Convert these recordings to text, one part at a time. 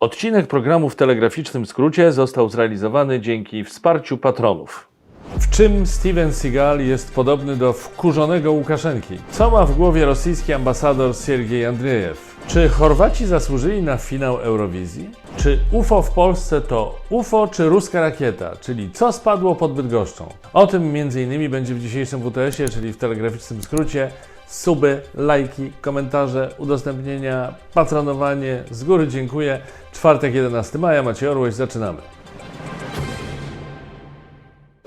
Odcinek programu w telegraficznym skrócie został zrealizowany dzięki wsparciu patronów. W czym Steven Seagal jest podobny do wkurzonego Łukaszenki? Co ma w głowie rosyjski ambasador Siergiej Andrzejew? Czy Chorwaci zasłużyli na finał Eurowizji? Czy UFO w Polsce to UFO czy ruska rakieta? Czyli co spadło pod Bydgoszczą? O tym m.in. będzie w dzisiejszym WTS-ie, czyli w telegraficznym skrócie. Suby, lajki, komentarze, udostępnienia, patronowanie. Z góry dziękuję. Czwartek 11 maja, Macie Orłoś, zaczynamy.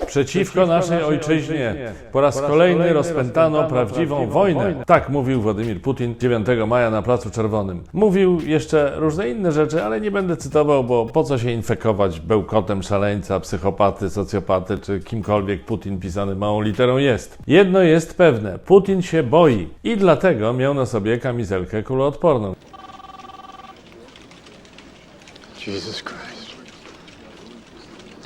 Przeciwko naszej ojczyźnie po raz kolejny rozpętano prawdziwą wojnę. Tak mówił Władimir Putin 9 maja na Placu Czerwonym. Mówił jeszcze różne inne rzeczy, ale nie będę cytował, bo po co się infekować bełkotem szaleńca, psychopaty, socjopaty czy kimkolwiek Putin pisany małą literą jest. Jedno jest pewne, Putin się boi i dlatego miał na sobie kamizelkę kuloodporną. Jesus Christ.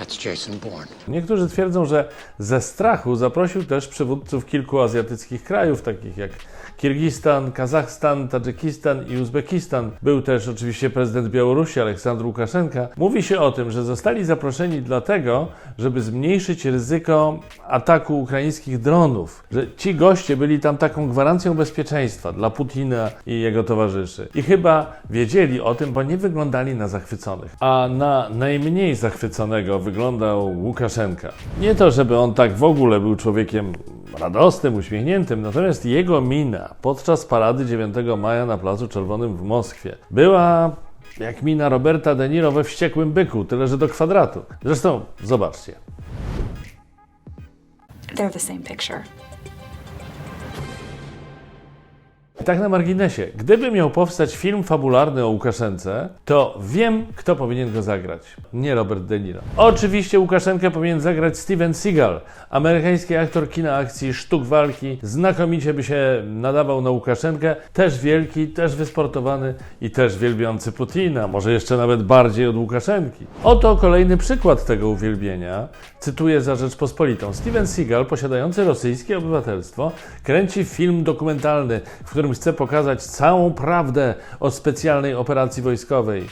That's Jason Bourne. Niektórzy twierdzą, że ze strachu zaprosił też przywódców kilku azjatyckich krajów, takich jak Kirgistan, Kazachstan, Tadżykistan i Uzbekistan. Był też oczywiście prezydent Białorusi Aleksandr Łukaszenka. Mówi się o tym, że zostali zaproszeni dlatego, żeby zmniejszyć ryzyko ataku ukraińskich dronów. Że ci goście byli tam taką gwarancją bezpieczeństwa dla Putina i jego towarzyszy. I chyba wiedzieli o tym, bo nie wyglądali na zachwyconych. A na najmniej zachwyconego wyglądał Łukaszenka. Nie to, żeby on tak w ogóle był człowiekiem radosnym, uśmiechniętym, natomiast jego mina podczas parady 9 maja na Placu Czerwonym w Moskwie była jak mina Roberta De Niro we Wściekłym Byku, tyle że do kwadratu. Zresztą zobaczcie. They're the same picture. Tak na marginesie, gdyby miał powstać film fabularny o Łukaszence, to wiem, kto powinien go zagrać. Nie Robert De Niro. Oczywiście Łukaszenkę powinien zagrać Steven Seagal, amerykański aktor kina akcji, sztuk walki. Znakomicie by się nadawał na Łukaszenkę. Też wielki, też wysportowany i też wielbiący Putina. Może jeszcze nawet bardziej od Łukaszenki. Oto kolejny przykład tego uwielbienia. Cytuję za Rzeczpospolitą. Steven Seagal, posiadający rosyjskie obywatelstwo, kręci film dokumentalny, w którym chce pokazać całą prawdę o specjalnej operacji wojskowej.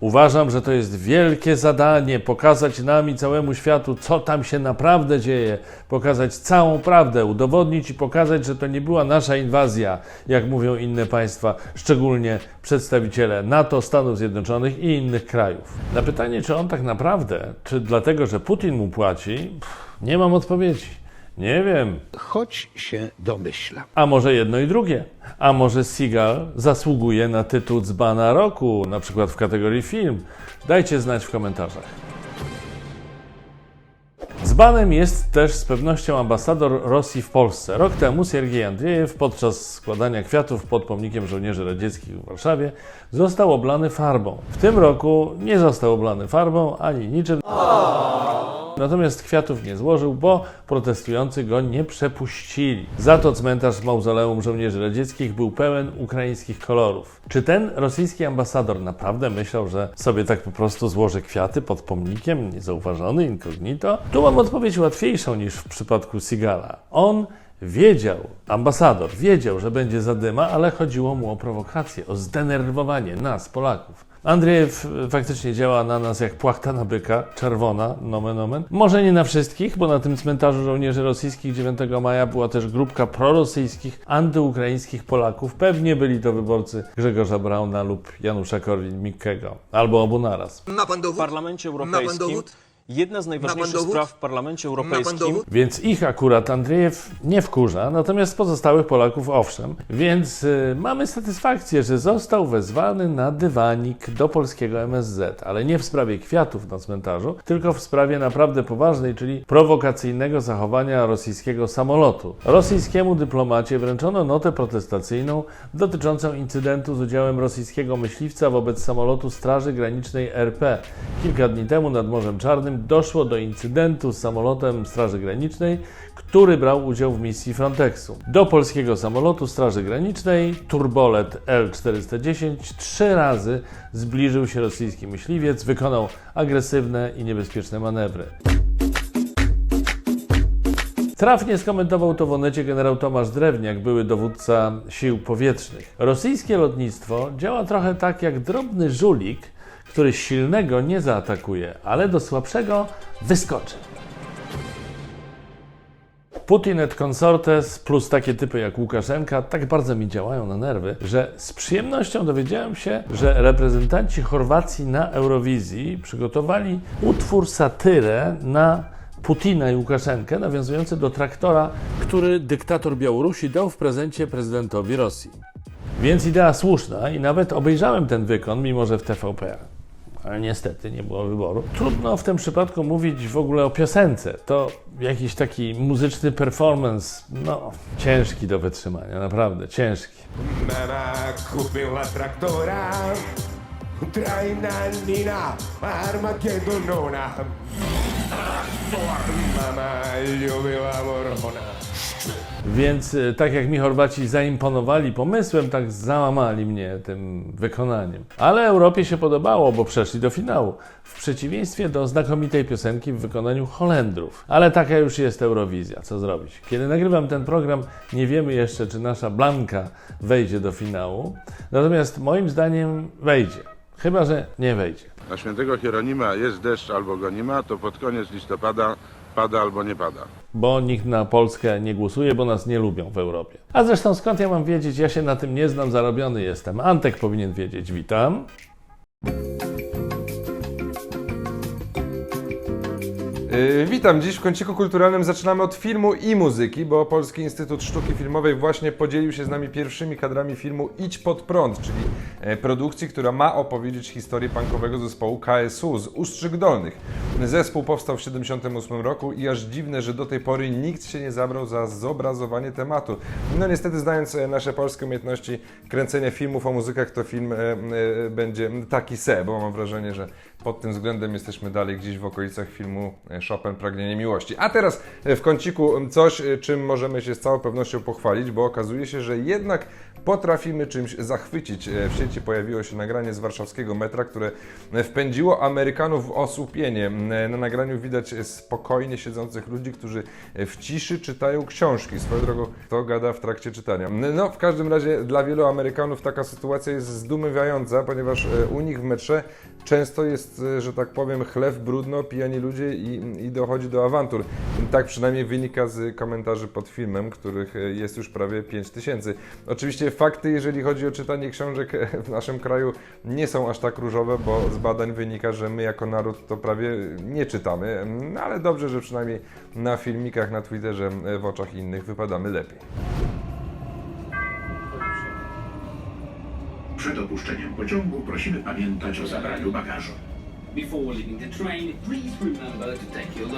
Uważam, że to jest wielkie zadanie pokazać nam i całemu światu, co tam się naprawdę dzieje, pokazać całą prawdę, udowodnić i pokazać, że to nie była nasza inwazja, jak mówią inne państwa, szczególnie przedstawiciele NATO, Stanów Zjednoczonych i innych krajów. Na pytanie, czy on tak naprawdę, czy dlatego, że Putin mu płaci, pff, nie mam odpowiedzi. Nie wiem. Choć się domyślam. A może jedno i drugie? A może Seagal zasługuje na tytuł dzbana roku, na przykład w kategorii film? Dajcie znać w komentarzach. Dzbanem jest też z pewnością ambasador Rosji w Polsce. Rok temu Siergiej Andrzejew podczas składania kwiatów pod pomnikiem żołnierzy radzieckich w Warszawie został oblany farbą. W tym roku nie został oblany farbą ani niczym. Natomiast kwiatów nie złożył, bo protestujący go nie przepuścili. Za to cmentarz mauzoleum żołnierzy radzieckich był pełen ukraińskich kolorów. Czy ten rosyjski ambasador naprawdę myślał, że sobie tak po prostu złoży kwiaty pod pomnikiem, niezauważony, incognito? Tu mam odpowiedź łatwiejszą niż w przypadku Sigala. On wiedział, ambasador wiedział, że będzie zadyma, ale chodziło mu o prowokację, o zdenerwowanie nas, Polaków. Andrzejew faktycznie działa na nas jak płachta na byka, czerwona, nomen omen. Może nie na wszystkich, bo na tym cmentarzu żołnierzy rosyjskich 9 maja była też grupka prorosyjskich, antyukraińskich Polaków. Pewnie byli to wyborcy Grzegorza Brauna lub Janusza Korwin-Mikkego, albo obu naraz. Ma pan dowód? w Parlamencie Ma pan Europejskim dowód? Jedna z najważniejszych spraw w Parlamencie Europejskim? Więc ich akurat Andrzejew nie wkurza, natomiast pozostałych Polaków owszem. Więc y, mamy satysfakcję, że został wezwany na dywanik do polskiego MSZ, ale nie w sprawie kwiatów na cmentarzu, tylko w sprawie naprawdę poważnej, czyli prowokacyjnego zachowania rosyjskiego samolotu. Rosyjskiemu dyplomacie wręczono notę protestacyjną dotyczącą incydentu z udziałem rosyjskiego myśliwca wobec samolotu Straży Granicznej RP. Kilka dni temu nad Morzem Czarnym doszło do incydentu z samolotem Straży Granicznej, który brał udział w misji Frontexu. Do polskiego samolotu Straży Granicznej turbolet L-410 trzy razy zbliżył się rosyjski myśliwiec, wykonał agresywne i niebezpieczne manewry. Trafnie skomentował to w Onecie generał Tomasz Drewniak, były dowódca sił powietrznych. Rosyjskie lotnictwo działa trochę tak jak drobny żulik, który silnego nie zaatakuje, ale do słabszego wyskoczy. Putin et consortes plus takie typy jak Łukaszenka tak bardzo mi działają na nerwy, że z przyjemnością dowiedziałem się, że reprezentanci Chorwacji na Eurowizji przygotowali utwór satyrę na Putina i Łukaszenkę, nawiązujący do traktora, który dyktator Białorusi dał w prezencie prezydentowi Rosji. Więc idea słuszna i nawet obejrzałem ten wykon, mimo że w TVP. Ale niestety nie było wyboru. Trudno w tym przypadku mówić w ogóle o piosence. To jakiś taki muzyczny performance, no, ciężki do wytrzymania, naprawdę ciężki. Mama kupiła traktora Trajna Nina Armagedonona Mama lubiła mormona Więc y, tak jak mi Chorwaci zaimponowali pomysłem, tak załamali mnie tym wykonaniem. Ale Europie się podobało, bo przeszli do finału. W przeciwieństwie do znakomitej piosenki w wykonaniu Holendrów. Ale taka już jest Eurowizja, co zrobić? Kiedy nagrywam ten program, nie wiemy jeszcze, czy nasza Blanka wejdzie do finału. Natomiast moim zdaniem wejdzie. Chyba, że nie wejdzie. Na świętego Hieronima jest deszcz albo go nie ma, to pod koniec listopada pada albo nie pada. bo nikt na Polskę nie głosuje, bo nas nie lubią w Europie. A zresztą skąd ja mam wiedzieć? Ja się na tym nie znam, zarobiony jestem. Antek powinien wiedzieć. Witam. Yy, witam. Dziś w kąciku kulturalnym zaczynamy od filmu i muzyki, bo Polski Instytut Sztuki Filmowej właśnie podzielił się z nami pierwszymi kadrami filmu Idź pod prąd, czyli e, produkcji, która ma opowiedzieć historię punkowego zespołu KSU z Ustrzyk Dolnych. Zespół powstał w 1978 roku i aż dziwne, że do tej pory nikt się nie zabrał za zobrazowanie tematu. No niestety znając e, nasze polskie umiejętności kręcenia filmów o muzykach, to film e, będzie taki se, bo mam wrażenie, że pod tym względem jesteśmy dalej gdzieś w okolicach filmu e, Chopin Pragnienie Miłości. A teraz e, w kąciku coś, e, czym możemy się z całą pewnością pochwalić, bo okazuje się, że jednak potrafimy czymś zachwycić. W sieci pojawiło się nagranie z warszawskiego metra, które wpędziło Amerykanów w osłupienie. Na nagraniu widać spokojnie siedzących ludzi, którzy w ciszy czytają książki. Swoją drogą, to gada w trakcie czytania. No, w każdym razie dla wielu Amerykanów taka sytuacja jest zdumiewająca, ponieważ u nich w metrze często jest, e, że tak powiem, chleb, brudno, pijani ludzie i, i dochodzi do awantur. Tak przynajmniej wynika z komentarzy pod filmem, których e, jest już prawie 5 tysięcy. Oczywiście fakty, jeżeli chodzi o czytanie książek e, w naszym kraju, nie są aż tak różowe, bo z badań wynika, że my jako naród to prawie nie czytamy, No, ale dobrze, że przynajmniej na filmikach na Twitterze e, w oczach innych wypadamy lepiej. Przed opuszczeniem pociągu prosimy pamiętać o zabraniu bagażu. Before leaving the train, please remember to take your.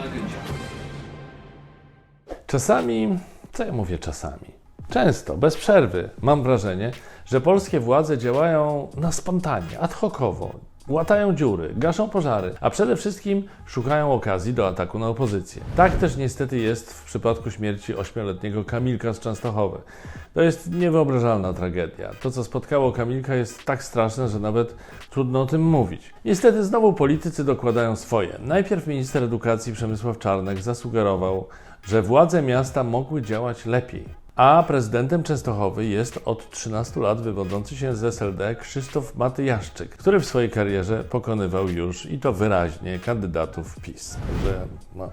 Czasami, co ja mówię czasami? Często, bez przerwy, mam wrażenie, że polskie władze działają na spontanie, ad hocowo. Łatają dziury, gaszą pożary, a przede wszystkim szukają okazji do ataku na opozycję. Tak też niestety jest w przypadku śmierci ośmioletniego Kamilka z Częstochowy. To jest niewyobrażalna tragedia. To, co spotkało Kamilka, jest tak straszne, że nawet trudno o tym mówić. Niestety znowu politycy dokładają swoje. Najpierw minister edukacji Przemysław Czarnek zasugerował, że władze miasta mogły działać lepiej. A prezydentem Częstochowy jest od 13 lat wywodzący się z SLD Krzysztof Matyjaszczyk, który w swojej karierze pokonywał już i to wyraźnie kandydatów PiS. Także no,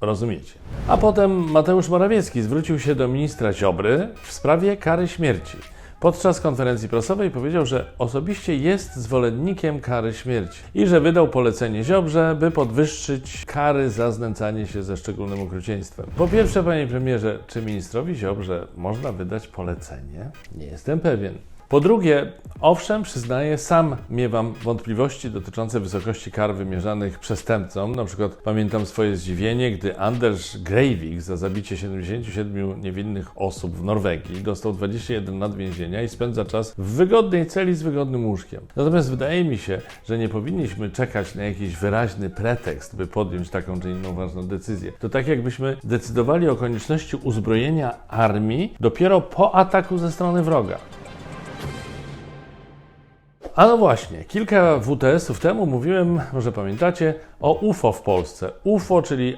rozumiecie. A potem Mateusz Morawiecki zwrócił się do ministra Ziobry w sprawie kary śmierci. Podczas konferencji prasowej powiedział, że osobiście jest zwolennikiem kary śmierci i że wydał polecenie Ziobrze, by podwyższyć kary za znęcanie się ze szczególnym okrucieństwem. Po pierwsze, panie premierze, czy ministrowi Ziobrze można wydać polecenie? Nie jestem pewien. Po drugie, owszem, przyznaję, sam miewam wątpliwości dotyczące wysokości kar wymierzanych przestępcom. Na przykład pamiętam swoje zdziwienie, gdy Anders Breivik za zabicie 77 niewinnych osób w Norwegii dostał 21 lat więzienia i spędza czas w wygodnej celi z wygodnym łóżkiem. Natomiast wydaje mi się, że nie powinniśmy czekać na jakiś wyraźny pretekst, by podjąć taką czy inną ważną decyzję. To tak jakbyśmy decydowali o konieczności uzbrojenia armii dopiero po ataku ze strony wroga. A no właśnie, kilka WTS-ów temu mówiłem, może pamiętacie, o UFO w Polsce. UFO, czyli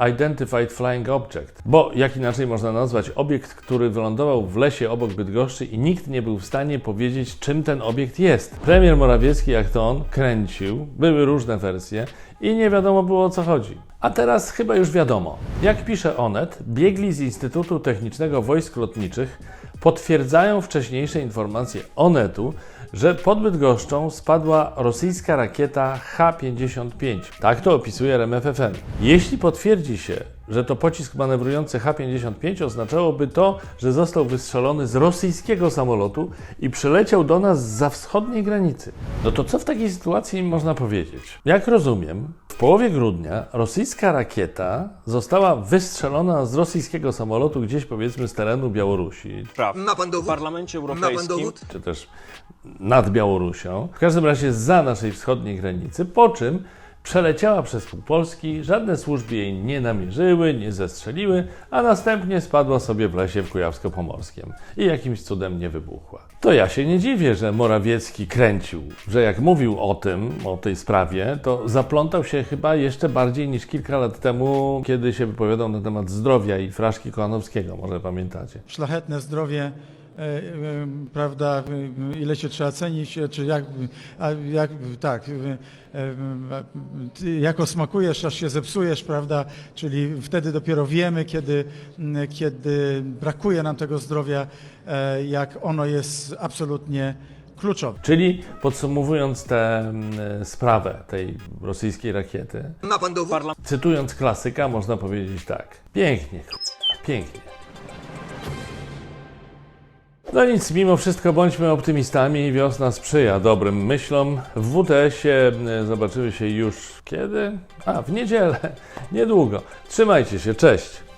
Unidentified Flying Object. Bo jak inaczej można nazwać obiekt, który wylądował w lesie obok Bydgoszczy i nikt nie był w stanie powiedzieć, czym ten obiekt jest. Premier Morawiecki, jak to on, kręcił, były różne wersje i nie wiadomo było o co chodzi. A teraz chyba już wiadomo. Jak pisze Onet, biegli z Instytutu Technicznego Wojsk Lotniczych potwierdzają wcześniejsze informacje Onetu, że pod Bydgoszczą spadła rosyjska rakieta H-55. Tak to opisuje RMFFM. Jeśli potwierdzi się, że to pocisk manewrujący H-55, oznaczałoby to, że został wystrzelony z rosyjskiego samolotu i przyleciał do nas za wschodniej granicy. No to co w takiej sytuacji można powiedzieć? Jak rozumiem, w połowie grudnia rosyjska rakieta została wystrzelona z rosyjskiego samolotu gdzieś powiedzmy z terenu Białorusi, praw Ma pan w dowód? Parlamencie Ma pan Europejskim dowód? czy też nad Białorusią, w każdym razie za naszej wschodniej granicy, po czym przeleciała przez pół Polski, żadne służby jej nie namierzyły, nie zestrzeliły, a następnie spadła sobie w lesie w Kujawsko-Pomorskiem i jakimś cudem nie wybuchła. To ja się nie dziwię, że Morawiecki kręcił, że jak mówił o tym, o tej sprawie, to zaplątał się chyba jeszcze bardziej niż kilka lat temu, kiedy się wypowiadał na temat zdrowia i fraszki Kochanowskiego, może pamiętacie. szlachetne zdrowie, prawda, e, ile się trzeba cenić, e, czy jak, a jak tak, e, e, jako smakujesz, aż się zepsujesz, prawda, czyli wtedy dopiero wiemy, kiedy, kiedy brakuje nam tego zdrowia, e, jak ono jest absolutnie kluczowe. Czyli podsumowując tę sprawę tej rosyjskiej rakiety, cytując klasyka, można powiedzieć tak. Pięknie, pięknie. No nic, mimo wszystko bądźmy optymistami, wiosna sprzyja dobrym myślom. W WTS-ie zobaczymy się już kiedy? A, w niedzielę, niedługo. Trzymajcie się, cześć!